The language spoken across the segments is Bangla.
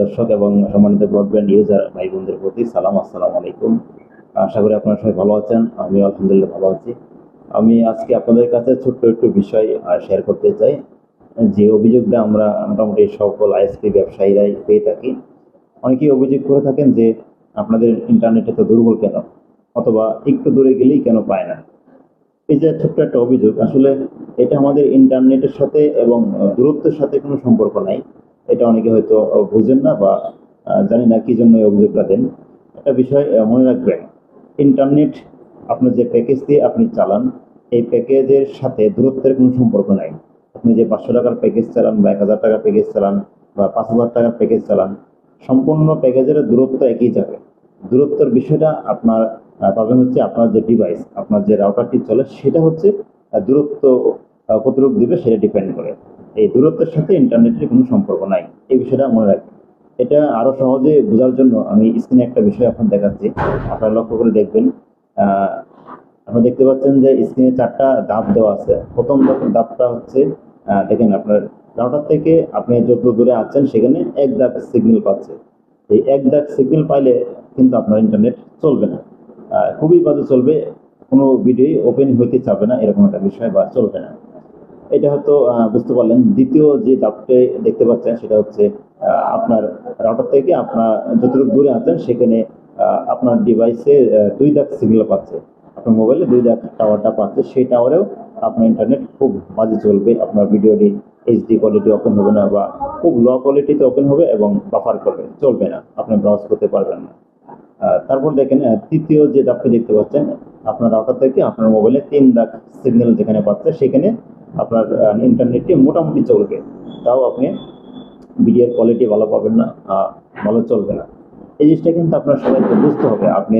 দর্শক এবং সম্মানিত ব্রডব্যান্ড ইউজার ভাই বোনদের প্রতি সালাম, আসসালামু আলাইকুম। আশা করি আপনারা সবাই ভালো আছেন আমি আলহামদুলিল্লাহ ভালো আছি। আমি আজকে আপনাদের কাছে ছোট্ট একটু বিষয় শেয়ার করতে চাই। যে অভিযোগটা আমরা মোটামুটি সকল আইএসপি ব্যবসায়ীরাই পেয়ে থাকি। অনেকেই অভিযোগ করে থাকেন যে, আপনাদের ইন্টারনেট এত দুর্বল কেন? অথবা একটু দূরে গেলেই কেন পায় না? এই যে ছোট্ট একটা অভিযোগ, আসলে এটা আমাদের ইন্টারনেটের সাথে এবং দূরত্বের সাথে কোনো সম্পর্ক নাই। এটা অনেকে হয়তো বুঝেন না বা জানি না কি জন্য এই অভিযোগটা দেন। একটা বিষয় মনে রাখবেন ইন্টারনেট আপনার যে প্যাকেজ দিয়ে আপনি চালান, এই প্যাকেজের সাথে দূরত্বের কোনো সম্পর্ক নাই। আপনি যে পাঁচশো টাকার প্যাকেজ চালান বা এক হাজার টাকার প্যাকেজ চালান বা পাঁচ হাজার টাকার প্যাকেজ চালান, সম্পূর্ণ প্যাকেজের দূরত্ব একই যাবে। দূরত্বের বিষয়টা আপনার পাবেন হচ্ছে আপনার যে ডিভাইস আপনার যে রাউটারটি চলে, সেটা হচ্ছে দূরত্ব কতটুকু দিবে সেটা ডিপেন্ড করে। এই দূরত্বের সাথে ইন্টারনেটের কোনো সম্পর্ক নাই। এই বিষয়টা মনে রাখবেন। এটা আরও সহজে বোঝার জন্য আমি স্ক্রিনে একটা বিষয় আপনার দেখাচ্ছি। আপনারা লক্ষ্য করে দেখবেন আহ, আপনারা দেখতে পাচ্ছেন যে স্ক্রিনে চারটা ধাপ দেওয়া আছে। প্রথম ধাপটা হচ্ছে দেখেন আপনার রাউটার থেকে আপনি যত দূরে আছেন সেখানে এক দাগ সিগন্যাল পাচ্ছে। এই এক দাগ সিগন্যাল পাইলে কিন্তু আপনার ইন্টারনেট চলবে না। খুবই বাজে চলবে। কোনো ভিডিওই ওপেন হইতে চাবে না এরকম একটা বিষয় বা চলবে না। এটা হয়তো বুঝতে পারলেন। দ্বিতীয় যে ধাপটি দেখতে পাচ্ছেন সেটা হচ্ছে আপনার রাউটার থেকে আপনার যতটুকু দূরে আছেন সেখানে আপনার ডিভাইসে দুই দাগ সিগন্যাল পাচ্ছে। আপনার মোবাইলে দুই দাগ টাওয়ারটা পাচ্ছে। সেই টাওয়ারেও আপনার ইন্টারনেট খুব বাজে চলবে। আপনার ভিডিওটি এইচডি কোয়ালিটি ওপেন হবে না বা খুব লো কোয়ালিটিতে ওপেন হবে এবং বাফার করবে। চলবে না। আপনি ব্রাউজ করতে পারবেন না। তারপর দেখেন তৃতীয় যে দাগটি দেখতে পাচ্ছেন, আপনার রাউটার থেকে আপনার মোবাইলে তিন দাগ সিগন্যাল যেখানে পাচ্ছে, সেখানে আপনার ইন্টারনেটটি মোটামুটি চলবে। তাও আপনি ভিডিওর কোয়ালিটি ভালো পাবেন না ভালো চলবে না। এই জিনিসটা কিন্তু আপনার সবাইকে বুঝতে হবে। আপনি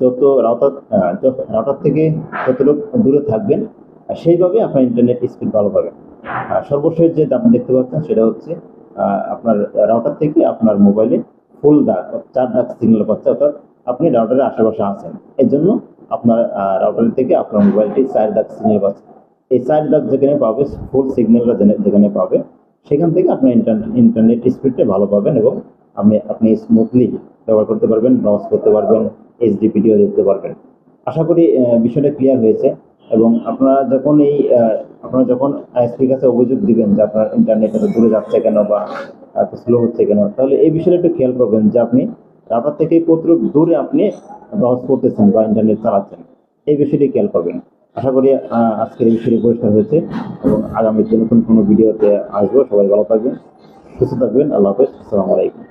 যত রাউটার যত রাউটার থেকে যতটুকু দূরে থাকবেন সেইভাবে আপনার ইন্টারনেট স্পিড ভালো পাবেন। সর্বশেষ যে আপনি দেখতে পাচ্ছেন, সেটা হচ্ছে আপনার রাউটার থেকে আপনার মোবাইলে ফুল দাগ চার দাগ সিগন্যাল পাচ্ছে অর্থাৎ আপনি রাউটারের আশেপাশে আছেন। এর জন্য আপনার রাউটার থেকে আপনার মোবাইলটি চার দাগ সিগন্যাল পাচ্ছে এই চার দাগ যেখানে পাবে ফুল সিগন্যালটা যেখানে পাবে, সেখান থেকে আপনার ইন্টারনেট ইন্টারনেট স্পিডটা ভালো পাবেন এবং আপনি আপনি স্মুথলি ব্যবহার করতে পারবেন ব্রাউজ করতে পারবেন এইচডি ভিডিও দেখতে পারবেন। আশা করি বিষয়টা ক্লিয়ার হয়েছে এবং আপনারা যখন এই আপনারা যখন আইএসপির কাছে অভিযোগ দিবেন যে আপনার ইন্টারনেট দূরে যাচ্ছে কেন বা এত স্লো হচ্ছে কেন? তাহলে এই বিষয়ে একটু খেয়াল করবেন যে আপনি রাউটার থেকে কতটুকু দূরে আপনি ব্রাউজ করতেছেন বা ইন্টারনেট চালাচ্ছেন। এই বিষয়টি খেয়াল করবেন। আশা করি আজকের এই বিষয়টি পরিষ্কার হয়েছে এবং আগামীতে নতুন কোনো ভিডিওতে আসব। সবাই ভালো থাকবেন, সুস্থ থাকবেন। আল্লাহ হাফেজ। আসসালামু আলাইকুম।